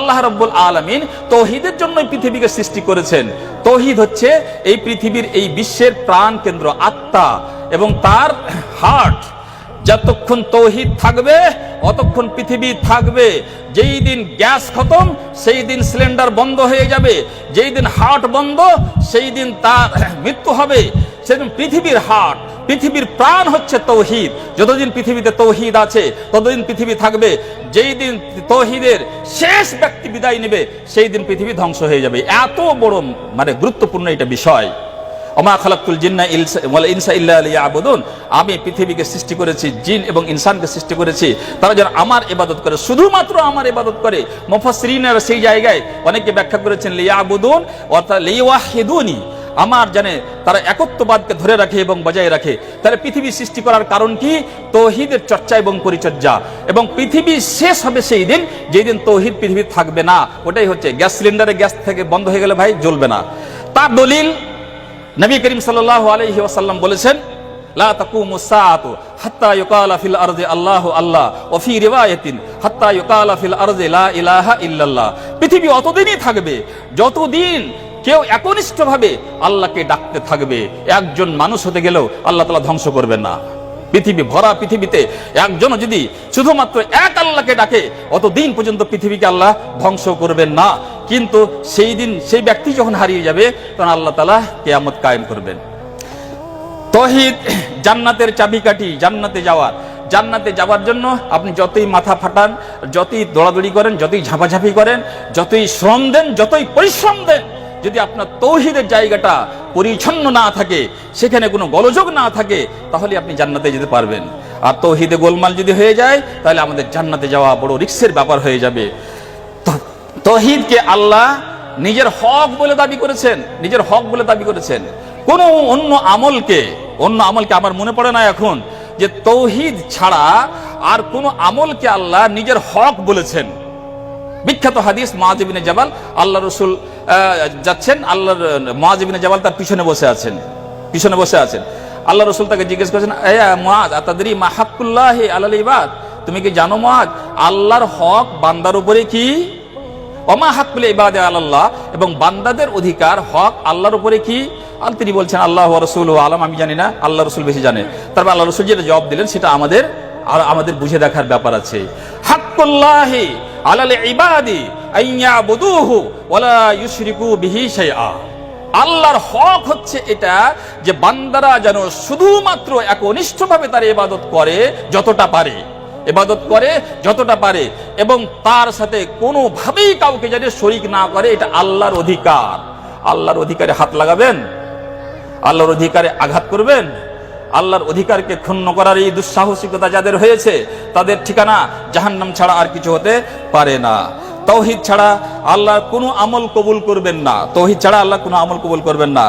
আল্লাহ রব্বুল আলমিন তৌহিদের জন্যই পৃথিবীকে সৃষ্টি করেছেন। তৌহিদ হচ্ছে এই পৃথিবীর এই বিশ্বের প্রাণ কেন্দ্র, আত্মা, এবং তার হার্ট যতক্ষণ তৌহিদ থাকবে, অতক্ষণ পৃথিবী থাকবে। যেই দিন গ্যাস খতম, সেই দিন সিলিন্ডার বন্ধ হয়ে যাবে। যেই দিন হার্ট বন্ধ, সেই দিন তার মৃত্যু হবে। সেদিন পৃথিবীর হার্ট পৃথিবীর প্রাণ হচ্ছে তৌহিদ। যতদিন পৃথিবীতে তৌহিদ আছে, ততদিন পৃথিবী থাকবে। যেই দিন তহিদের শেষ ব্যক্তি বিদায় নেবে, সেই দিন পৃথিবী ধ্বংস হয়ে যাবে। এত বড় মানে গুরুত্বপূর্ণ এটা বিষয়। ওমা খালাকুল জিন্না ইনসা ইল্লা লিয়াবুদুন। আমি পৃথিবীকে সৃষ্টি করেছি, জিন এবং ইনসানকে সৃষ্টি করেছি। তারা যেন আমার ইবাদত করে, শুধুমাত্র আমার ইবাদত করে। মুফাসসিরিনরা সেই জায়গায় অনেকে ব্যাখ্যা করেছেন লিয়া লিয়াবুদুন, অর্থাৎ লিওয়াহিদুনি। আমার জানে তারা একত্ববাদকে ধরে রাখে এবং বজায় রাখে। তাহলে পৃথিবী সৃষ্টি করার কারণ কি? তৌহিদের চর্চা এবং পরিচর্যা। এবং পৃথিবী শেষ হবে সেই দিন, যেই দিন তৌহিদ পৃথিবী থাকবে না। ওটাই হচ্ছে গ্যাস সিলিন্ডারে গ্যাস থেকে বন্ধ হয়ে গেলে ভাই জ্বলবে না। তার দলিল নবী করিম সাল্লাল্লাহু আলাইহি ওয়াসাল্লাম বলেছেন পৃথিবী অতদিনই থাকবে, যতদিন কেউ একনিষ্ঠভাবে আল্লাহকে ডাকতে থাকবে। একজন মানুষ হতে গেলেও আল্লাহ তালা ধ্বংস করবেন না। পৃথিবী ভরা পৃথিবীতে একজন যদি শুধুমাত্র এক আল্লাহকে ডাকে, অতদিন পর্যন্ত পৃথিবীকে আল্লাহ ধ্বংস করবেন না। কিন্তু সেই দিন সেই ব্যক্তি যখন হারিয়ে যাবে, তখন আল্লাহ তালা কেয়ামত কায়েম করবেন। তহিদ, জান্নাতের চাবিকাঠি, জান্নাতে যাওয়ার। জান্নাতে যাওয়ার জন্য আপনি যতই মাথা ফাটান, যতই দৌড়াদৌড়ি করেন, যতই ঝাঁপাঝাঁপি করেন, যতই শ্রম দেন, যতই পরিশ্রম দেন যদি আপনার তৌহিদের জায়গাটা পরিচ্ছন্ন না থাকে, সেখানে কোনো গলযোগ না থাকে, তাহলে আপনি জান্নাতে যেতে পারবেন। আর তৌহিদে গোলমাল যদি হয়ে যায়, তাহলে আমাদের জান্নাতে যাওয়া বড় রিক্সের ব্যাপার হয়ে যাবে। তৌহিদকে আল্লাহ নিজের হক বলে দাবি করেছেন, নিজের হক বলে দাবি করেছেন। কোনো অন্য আমলকে অন্য আমলকে আমার মনে পড়ে না এখন, যে তৌহিদ ছাড়া আর কোন আমলকে আল্লাহ নিজের হক বলেছেন। বিখ্যাত হাদিস মাজিবিনে জাবাল, আল্লাহ রসুল যাচ্ছেন, আল্লাহর মাজিবিনে জাবাল তার পিছনে বসে আছেন। পিছনে বসে আছেন। আল্লাহ রসুল তাকে জিজ্ঞেস করেছেন মাজ আতাদরি মা হাক্কুল্লাহ আলাল ইবাদ? তুমি কি জানো মাজ আল্লাহর হক বান্দার উপরে কি? অমা হাকুল ইবাদে আল্লাহ এবং বান্দাদের অধিকার, হক আল্লাহর উপরে কি? আর তিনি বলছেন, আল্লাহ রসুল আলম। আমি জানি না, আল্লাহ রসুল বেশি জানে। তারপর আল্লাহ রসুল যেটা জবাব দিলেন, সেটা আমাদের, আর আমাদের বুঝে দেখার ব্যাপার আছে। হাক্কুল্লাহি আলাল ইবাদি। আল্লাহর হক হচ্ছে এটা যে বান্দারা যেন শুধুমাত্র একনিষ্ঠভাবে তার এবাদত করে যতটা পারে। এবাদত করে যতটা পারে এবং তার সাথে কোনোভাবেই কাউকে যেন শরিক না করে এটা আল্লাহর অধিকার। আল্লাহর অধিকারে হাত লাগাবেন, আল্লাহর অধিকারে আঘাত করবেন, আল্লাহর অধিকারকে ক্ষুণ্ণ করার এই দুঃসাহসিকতা যাদের হয়েছে, তাদের ঠিকানা জাহান্নাম ছাড়া আর কিছু হতে পারে না। তৌহিদ ছাড়া আল্লাহ কোনো আমল কবুল করবেন না। তৌহিদ ছাড়া আল্লাহ কোনো আমল কবুল করবেন না।